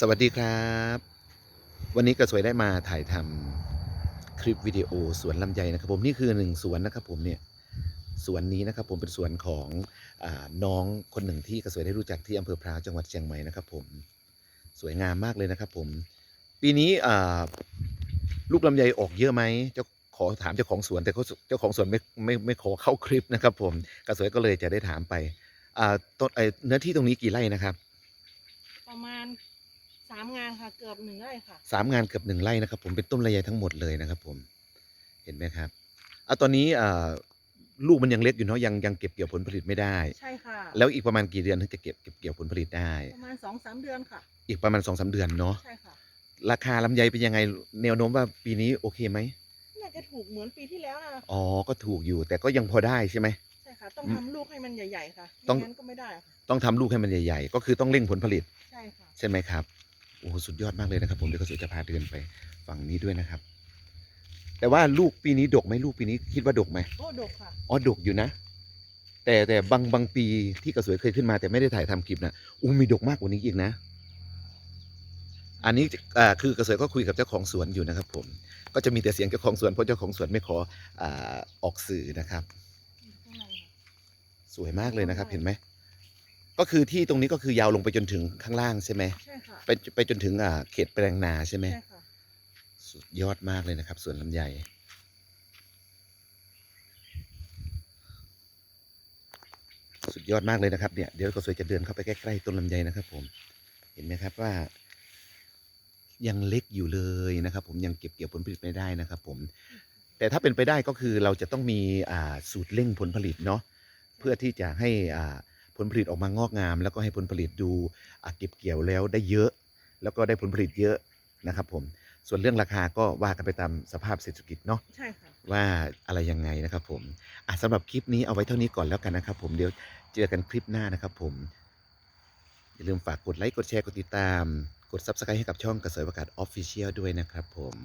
สวัสดีครับ วันนี้กระสวยได้มาถ่ายทำคลิปวิดีโอสวนลำไยนะครับผมนี่คือหนึ่งสวนนะครับผมเนี่ยสวนนี้นะครับผมเป็นสวนของอน้องคนหนึ่งที่กระสวยได้รู้จักที่อำเภอพร้าวจังหวัดเชียงใหม่นะครับผมสวยงามมากเลยนะครับผมปีนี้ลูกลำไยออกเยอะไหมเจ้าขอถามเจ้าของสวนแต่เขาเจ้าของสวนไม่ไม่ไม่ขอเข้าคลิปนะครับผมกระสวยก็เลยจะได้ถามไปต้นไอ้เนื้อที่ตรงนี้กี่ไร่นะครับ ประมาณ สามงานค่ะเกือบหนึ่งไร่ค่ะสามงานเกือบหนึ่งไร่นะครับ ผมเป็นต้นลำไยทั้งหมดเลยนะครับ ผมเห็นไหมครับเอาตอนนี้อ่าลูกมันยังเล็กอยู่เนาะยังยังเก็บเกี่ยวผลผลิตไม่ได้ ใช่ค่ะแล้วอีกประมาณกี่เดือนถึงจะเก็บเก็บเกี่ยวผลผลิตได้ ประมาณสองสามเดือนค่ะ อีกประมาณสองสาเดือนเนาะใช่ค่ะราคาลำไยเป็นยังไงแนวโน้มว่าปีนี้โอเคไหมน่าจะถูกเหมือนปีที่แล้วนะอ๋อก็ถูกอยู่แต่ก็ยังพอได้ใช่ไหมใช่ค่ะต้องอืมทำลูกให้มันใหญ่ ๆ ค่ะต้องไม่งั้นก็ไม่ได้ค่ะต้องทำลูกให้มันใหญ่ ๆ ก็คือต้องเร่งผลผลิตใช่ค่ะ ใช่ไหมครับโอ้โหสุดยอดมากเลยนะครับ ผมเดี๋ยวก็จะพาเดินไปฝั่งนี้ด้วยนะครับ แต่ว่าลูกปีนี้ดกไหมลูกปีนี้คิดว่าดกไหมโอ้ดกค่ะอ๋อดกอยู่นะ แต่แต่บางบางปีที่กระสวยเคยขึ้นมา แต่ไม่ได้ถ่ายทำคลิปนะอุ้มีดกมากกว่านี้อีกนะ อันนี้อ่าคือกระสวยก็คุยกับเจ้าของสวนอยู่นะครับ ผม ก็จะมีแต่เสียงเจ้าของสวนเพราะเจ้าของสวนไม่ขออ่าออกสื่อนะครับข้างในค่ะสวยมากเลยนะครับ เห็นไหม ก็คือที่ตรงนี้ก็คือยาวลงไปจนถึงข้างล่างใช่ไหมใช่ค่ะไปไปจนถึงอ่าเขตแปลงนาใช่ไหมใช่ค่ะสุดยอดมากเลยนะครับสวนลำไยสุดยอดมากเลยนะครับเนี่ยเดี๋ยวก็สวยจะเดินเข้าไปใกล้ๆต้นลำไยนะครับ ผม เห็นไหมครับว่า ยังเล็กอยู่เลยนะครับ ผมยังเก็บเกี่ยวผลผลิตไม่ได้นะครับ ผม แต่ถ้าเป็นไปได้ก็คือเราจะต้องมีอ่าสูตรเร่งผลผลิตเนาะเพื่อที่จะให้อ่า ผลผลิตออกมางอกงาม แล้วก็ให้ผลผลิตดูอ่าเก็บเกี่ยวแล้วได้เยอะ แล้วก็ได้ผลผลิตเยอะนะครับผมส่วนเรื่องราคาก็ว่ากันไปตามสภาพเศรษฐกิจเนาะใช่ค่ะว่าอะไรยังไงนะครับผมอะสำหรับคลิปนี้เอาไว้เท่านี้ก่อนแล้วกันนะครับผมเดี๋ยวเจอกันคลิปหน้านะครับผม อย่าลืมฝากกดไลค์กดแชร์กดติดตาม กด Subscribe ให้กับช่องกระเสริฐประกาศออฟฟิเชียลด้วยนะครับผม